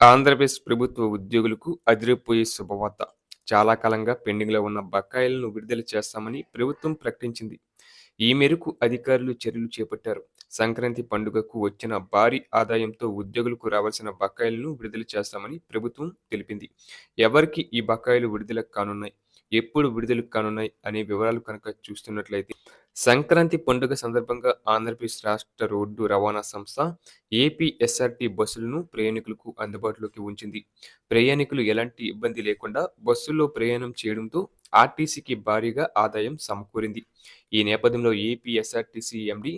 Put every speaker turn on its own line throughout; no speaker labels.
ఆంధ్రప్రదేశ్ ప్రభుత్వ ఉద్యోగులకు అదిరిపోయే శుభవార్త. చాలా కాలంగా పెండింగ్‌లో ఉన్న బకాయిలను విడుదల చేస్తామని ప్రభుత్వం ప్రకటించింది. ఈ మేరకు అధికారులు చర్యలు చేపట్టారు. సంక్రాంతి పండుగకు వచ్చిన భారీ ఆదాయంతో ఉద్యోగులకు రావాల్సిన బకాయిలను విడుదల చేస్తామని ప్రభుత్వం తెలిపింది. ఎవరికి ఈ బకాయిలు విడుదల కానున్నాయి? ఎప్పుడు విడుదల కానున్నాయి? అనే వివరాలు కనుక చూస్తున్నట్లయితే సంక్రాంతి పండుగ సందర్భంగా ఆంధ్రప్రదేశ్ రాష్ట్ర రోడ్డు రవాణా సంస్థ ఏపీఎస్ఆర్టీ బస్సులను ప్రయాణికులకు అందుబాటులోకి ఉంచింది. ప్రయాణికులు ఎలాంటి ఇబ్బంది లేకుండా బస్సుల్లో ప్రయాణం చేయడంతో ఆర్టీసీకి భారీగా ఆదాయం సమకూరింది. ఈ నేపథ్యంలో ఏపీఎస్ఆర్టీసీ ఎండీ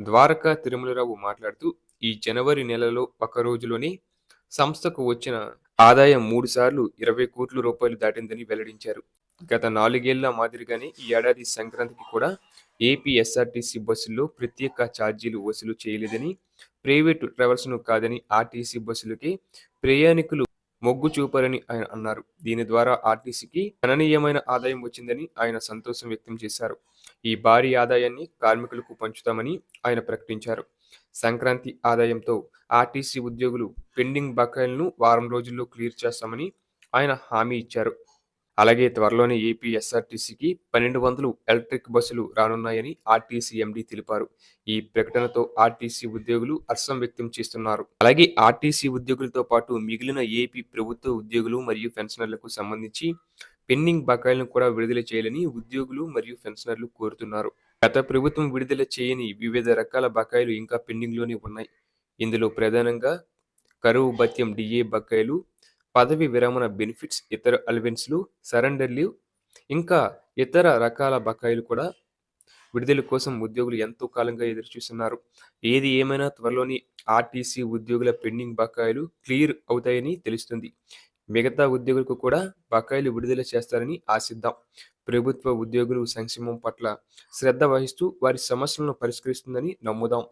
ద్వారకా తిరుమలరావు మాట్లాడుతూ ఈ జనవరి నెలలో ఒక రోజులోనే సంస్థకు వచ్చిన ఆదాయం మూడు సార్లు ఇరవై కోట్ల రూపాయలు దాటిందని వెల్లడించారు. గత నాలుగేళ్ళ మాదిరిగానే ఈ ఏడాది సంక్రాంతికి కూడా ఏపీఎస్ఆర్టీసీ బస్సుల్లో ప్రత్యేక ఛార్జీలు వసూలు చేయలేదని, ప్రైవేటు ట్రావెల్స్‌ను కాదని ఆర్టీసీ బస్సులకి ప్రయాణికులు మొగ్గు చూపారని ఆయన అన్నారు. దీని ద్వారా ఆర్టీసీకి గణనీయమైన ఆదాయం వచ్చిందని ఆయన సంతోషం వ్యక్తం చేశారు. ఈ భారీ ఆదాయాన్ని కార్మికులకు పంచుతామని ఆయన ప్రకటించారు. సంక్రాంతి ఆదాయంతో ఆర్టీసీ ఉద్యోగులు పెండింగ్ బకాయిలను వారం రోజుల్లో క్లియర్ చేస్తామని ఆయన హామీ ఇచ్చారు. అలాగే త్వరలోనే ఏపీ ఎస్ఆర్టీసీకి పన్నెండు వందలు ఎలక్ట్రిక్ బస్సులు రానున్నాయని ఆర్టీసీ ఎండీ తెలిపారు. ఈ ప్రకటనతో ఆర్టీసీ ఉద్యోగులు హర్షం వ్యక్తం చేస్తున్నారు. అలాగే ఆర్టీసీ ఉద్యోగులతో పాటు మిగిలిన ఏపీ ప్రభుత్వ ఉద్యోగులు మరియు పెన్షనర్లకు సంబంధించి పెండింగ్ బకాయిలను కూడా విడుదల చేయాలని ఉద్యోగులు మరియు పెన్షనర్లు కోరుతున్నారు. గత ప్రభుత్వం విడుదల చేయని వివిధ రకాల బకాయిలు ఇంకా పెండింగ్‌లోనే ఉన్నాయి. ఇందులో ప్రధానంగా కరువు భత్యం డిఏ బకాయిలు, పదవీ విరమణ బెనిఫిట్స్, ఇతర అలవెన్స్‌లు, సరెండర్ లీవ్, ఇంకా ఇతర రకాల బకాయిలు కూడా విడుదల కోసం ఉద్యోగులు ఎంతో కాలంగా ఎదురుచూస్తున్నారు. ఏది ఏమైనా త్వరలోనే ఆర్టీసీ ఉద్యోగుల పెండింగ్ బకాయిలు క్లియర్ అవుతాయని తెలుస్తుంది. మిగతా ఉద్యోగులకు కూడా బకాయిలు విడుదల చేస్తారని ఆశిద్దాం. ప్రభుత్వ ఉద్యోగులు సంక్షేమం పట్ల శ్రద్ధ వహిస్తూ వారి సమస్యలను పరిష్కరిస్తుందని నమ్ముదాం.